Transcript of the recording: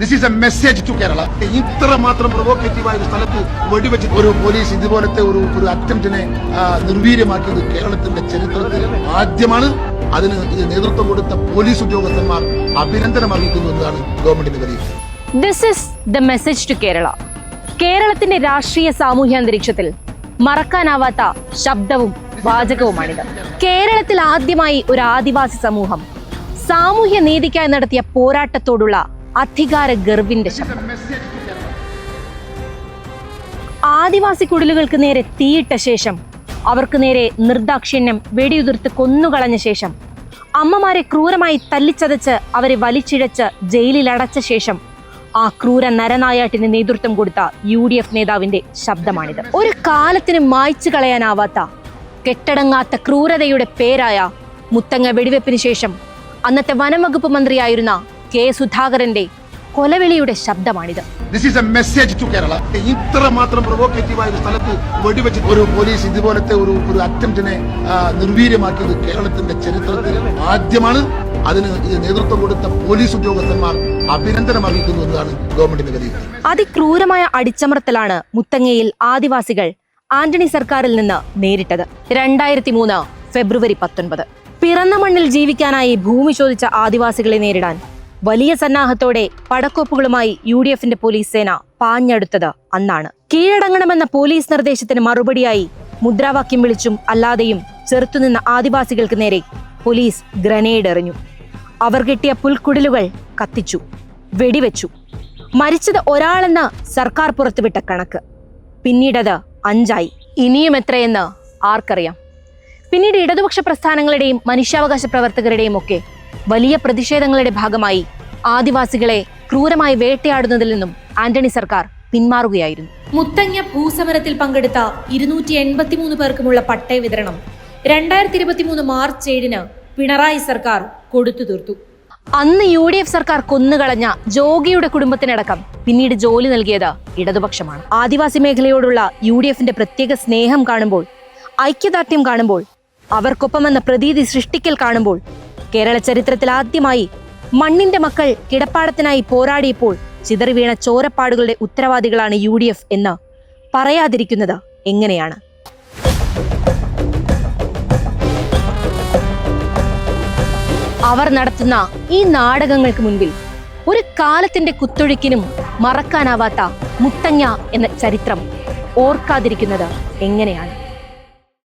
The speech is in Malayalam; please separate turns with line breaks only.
This is a message to Kerala ഇത്ര മാത്രം പ്രൊവോക്കേറ്റീവ് ആയ ഒരു സ്ഥലത്ത് വെടിവെച്ച് ഒരു പോലീസ് ഇതുപോലത്തെ ഒരു ഒരു അറ്റംപ്റ്റിനെ നിർവീര്യമാക്കിയത് കേരളത്തിന്റെ ചരിത്രത്തിൽ ആദ്യമാണ്. അതിന് നേതൃത്വം കൊടുത്ത പോലീസ് ഉദ്യോഗസ്ഥന്മാർ അഭിനന്ദനം അറിയിക്കുന്നു എന്നതാണ് ഗവൺമെന്റിന്റെ പ്രതീക്ഷ.
This is the message to Kerala കേരളത്തിന്റെ രാഷ്ട്രീയ സാമൂഹ്യ അന്തരീക്ഷത്തിൽ മറക്കാനാവാത്ത ശബ്ദവും വാചകവുമാണിത്. കേരളത്തിൽ ആദ്യമായി ഒരു ആദിവാസി സമൂഹം സാമൂഹ്യ നീതിക്കായി നടത്തിയ പോരാട്ടത്തോടുള്ള അധികാര ഗർവിന്റെ ശബ്ദം. ആദിവാസി കുടിലുകൾക്ക് നേരെ തീയിട്ട ശേഷം അവർക്ക് നേരെ നിർദാക്ഷിണ്യം വെടിയുതിർത്ത് കൊന്നുകളഞ്ഞ ശേഷം അമ്മമാരെ ക്രൂരമായി തല്ലിച്ചതച്ച് അവരെ വലിച്ചിഴച്ച് ജയിലിൽ അടച്ച ശേഷം ആ ക്രൂര നരനായാട്ടിന് നേതൃത്വം കൊടുത്ത യു ഡി എഫ് നേതാവിന്റെ ശബ്ദമാണിത്. ഒരു കാലത്തിന് മായ്ച്ചു കളയാനാവാത്ത കെട്ടടങ്ങാത്ത ക്രൂരതയുടെ പേരായ മുത്തങ്ങ വെടിവെപ്പിന് ശേഷം അന്നത്തെ വനംവകുപ്പ് മന്ത്രിയായിരുന്ന കെ സുധാകരന്റെ കൊലവിളിയുടെ ശബ്ദമാണിത്.
This is a message to Kerala ഇത്ര മാത്രം പ്രൊവോക്കേറ്റീവ് ആയ ഒരു സ്ഥലത്ത് വെടിവെച്ച് ഒരു പോലീസ് ഇതുപോലത്തെ ഒരു ഒരു അറ്റംപ്റ്റിനെ നിർവീര്യമാക്കിയത് കേരളത്തിന്റെ ചരിത്രത്തിൽ ആദ്യമാണ്. അതിന് ഇത് നേതൃത്വം കൊടുത്ത പോലീസ് ഉദ്യോഗസ്ഥന്മാർ അഭിനന്ദനം അറിയിക്കുന്നു എന്നതാണ് ഗവൺമെന്റിന്റെ വിലയിരുത്തൽ
അതിക്രൂരമായ അടിച്ചമർത്തലാണ് മുത്തങ്ങയിൽ ആദിവാസികൾ ആന്റണി സർക്കാരിൽ നിന്ന് നേരിട്ടത്. രണ്ടായിരത്തി മൂന്ന് ഫെബ്രുവരി പത്തൊൻപത്. പിറന്ന മണ്ണിൽ ജീവിക്കാനായി ഭൂമി ചോദിച്ച ആദിവാസികളെ നേരിടാൻ വലിയ സന്നാഹത്തോടെ പടക്കോപ്പുകളുമായി യു ഡി എഫിന്റെ പോലീസ് സേന പാഞ്ഞെടുത്തത് അന്നാണ്. കീഴടങ്ങണമെന്ന പോലീസ് നിർദ്ദേശത്തിന് മറുപടിയായി മുദ്രാവാക്യം വിളിച്ചും അല്ലാതെയും ചെറുത്തുനിന്ന ആദിവാസികൾക്ക് നേരെ പോലീസ് ഗ്രനേഡ് എറിഞ്ഞു. അവർ കിട്ടിയ പുൽക്കുടിലുകൾ കത്തിച്ചു വെടിവെച്ചു. മരിച്ചത് ഒരാളെന്ന് സർക്കാർ പുറത്തുവിട്ട കണക്ക്. പിന്നീടത് അഞ്ചായി. ഇനിയും എത്രയെന്ന് ആർക്കറിയാം? പിന്നീട് ഇടതുപക്ഷ പ്രസ്ഥാനങ്ങളുടെയും മനുഷ്യാവകാശ പ്രവർത്തകരുടെയും ഒക്കെ വലിയ പ്രതിഷേധങ്ങളുടെ ഭാഗമായി ആദിവാസികളെ ക്രൂരമായി വേട്ടയാടുന്നതിൽ നിന്നും ആന്റണി സർക്കാർ പിന്മാറുകയായിരുന്നു. മുത്തങ്ങ ഭൂസമരത്തിൽ പങ്കെടുത്ത ഇരുന്നൂറ്റി എൺപത്തിമൂന്ന് പേർക്കുമുള്ള പട്ടയ വിതരണം രണ്ടായിരത്തി ഇരുപത്തിമൂന്ന് മാർച്ച് ഏഴിന് പിണറായി സർക്കാർ കൊടുത്തു തീർത്തു. അന്ന് യു ഡി എഫ് സർക്കാർ കൊന്നുകളഞ്ഞ ജോഗിയുടെ കുടുംബത്തിനടക്കം പിന്നീട് ജോലി നൽകിയത് ഇടതുപക്ഷമാണ്. ആദിവാസി മേഖലയോടുള്ള യു ഡി എഫിന്റെ പ്രത്യേക സ്നേഹം കാണുമ്പോൾ ഐക്യദാർഢ്യം കാണുമ്പോൾ അവർക്കൊപ്പം എന്ന പ്രതീതി സൃഷ്ടിക്കൽ കാണുമ്പോൾ കേരള ചരിത്രത്തിൽ ആദ്യമായി മണ്ണിന്റെ മക്കൾ കിടപ്പാടത്തിനായി പോരാടിയപ്പോൾ ചിതറി വീണ ചോരപ്പാടുകളുടെ ഉത്തരവാദികളാണ് യു ഡി എഫ് എന്ന് പറയാതിരിക്കുന്നത് എങ്ങനെയാണ്? അവർ നടത്തുന്ന ഈ നാടകങ്ങൾക്ക് മുൻപിൽ ഒരു കാലത്തിന്റെ കുത്തൊഴുക്കിനും മറക്കാനാവാത്ത മുത്തങ്ങ എന്ന ചരിത്രം ഓർക്കാതിരിക്കുന്നത് എങ്ങനെയാണ്?